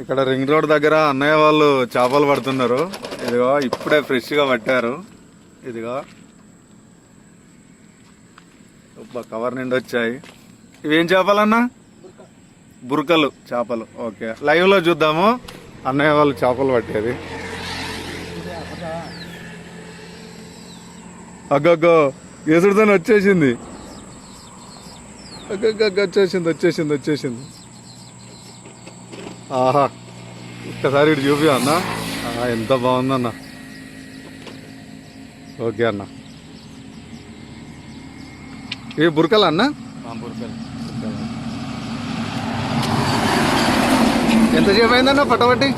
ఇక్కడ ring road దగ్గర అన్నయ్య వాళ్ళు చేపలు పడుతున్నారు. ఇదిగో ఇప్పుడే ఫ్రెష్గా పట్టారు. ఇదిగో. కవర్ నిండి వచ్చాయి. ఇవేం చేపలన్నా? బురకలు చేపలు. ఓకే. లైవ్లో చూద్దాము. అన్నయ్య వాళ్ళు చేపలు పట్టేది. అగ్గగ్గో ఎసుడుతో వచ్చేసింది. అగ్గగ్గ వచ్చేసింది వచ్చేసింది వచ్చేసింది. ఆహా ఒక్కసారి ఇటు చూపి అన్న. ఎంత బాగుందన్న ఓకే అన్న. ఇవి బురకలు అన్న? ఎంతసేపు అయిందన్న పట్టబట్టి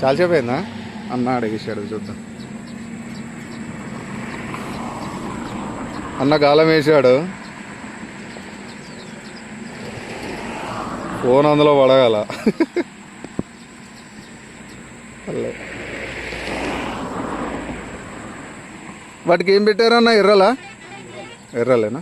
చాలాసేపు అయిందా? అన్న అడిగేసాడు చూద్దాం. అన్న గాలం వేసాడు. ఫోన్ అందులో పడగల వాటికి ఏం పెట్టారన్నా ఎర్రలా? ఎర్రలేనా?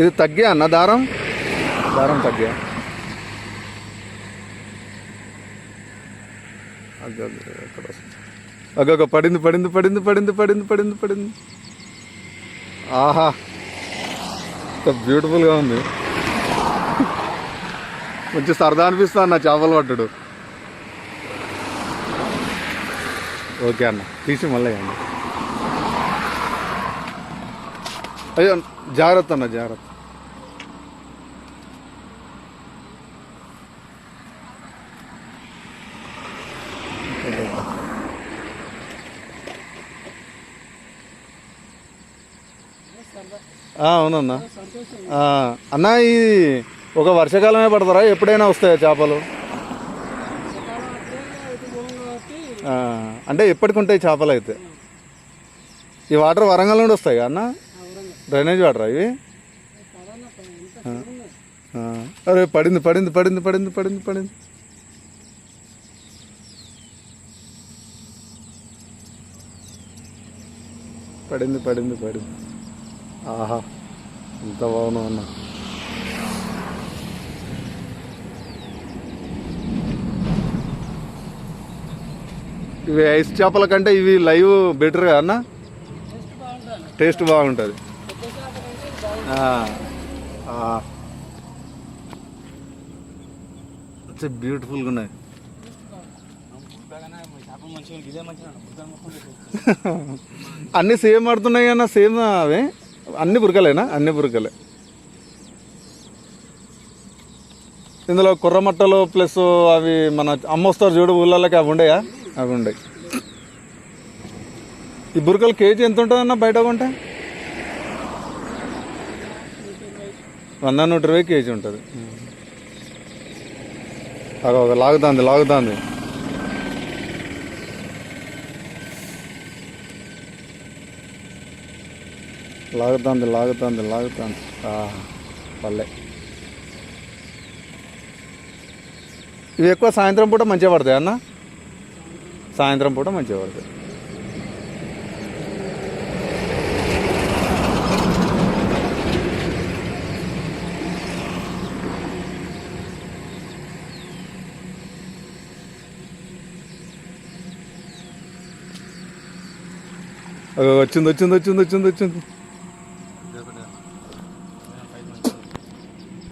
ఇది తగ్గా అన్న దారం? దారం తగ్గా. అగ్గ అగ్గ, పడింది పడింది పడింది పడింది పడింది పడింది పడింది. ఆహా ఎంత బ్యూటిఫుల్గా ఉంది. కొంచెం సరదా అనిపిస్తా అన్న చేపలు పట్టుడు. ఓకే అన్న తీసి మళ్ళీ అన్న అయ్యో జాగ్రత్త అన్న జాగ్రత్త. అవునన్నా. అన్న ఇది ఒక వర్షాకాలమే పడతారా? ఎప్పుడైనా వస్తాయా చేపలు? అంటే ఎప్పటికి ఉంటాయి చేపలు అయితే? ఈ వాటర్ వరంగల్ నుండి వస్తాయి అన్న? డ్రైనేజ్ వాటర్ ఇవి? అరే పడింది పడింది పడింది పడింది పడింది పడింది. పడింది పడింది పడింది. ఆహా ఎంత బాగున్నావు అన్న. ఇవి ఐస్ చేపల కంటే ఇవి లైవ్ బెటర్ అన్న? టేస్ట్ బాగుంటుంది. బ్యూటిఫుల్గా ఉన్నాయి. అన్ని సేమ్ ఆడుతున్నాయి అన్న సేమ్ అవే. అన్ని బురకలేనా? అన్ని బురకలే. ఇందులో కుర్రమట్టలు ప్లస్ అవి మన అమ్మొస్తారు చూడు ఊళ్ళకి అవి ఉండయా? అవి ఉండయి. ఈ బురకలు కేజీ ఎంత ఉంటుంది అన్న బయట కొంటే? వంద నూట ఇరవై కేజీ ఉంటుంది. ఒక లాగుతుంది లాగుతుంది. లాగుతుంది లాగుతుంది లాగుతుంది. పల్లె. ఇవి ఎక్కువ సాయంత్రం పూట మంచిగా పడతాయి అన్న? సాయంత్రం పూట మంచిగా పడతాయి. అగో వచ్చింది వచ్చింది వచ్చింది వచ్చింది వచ్చింది.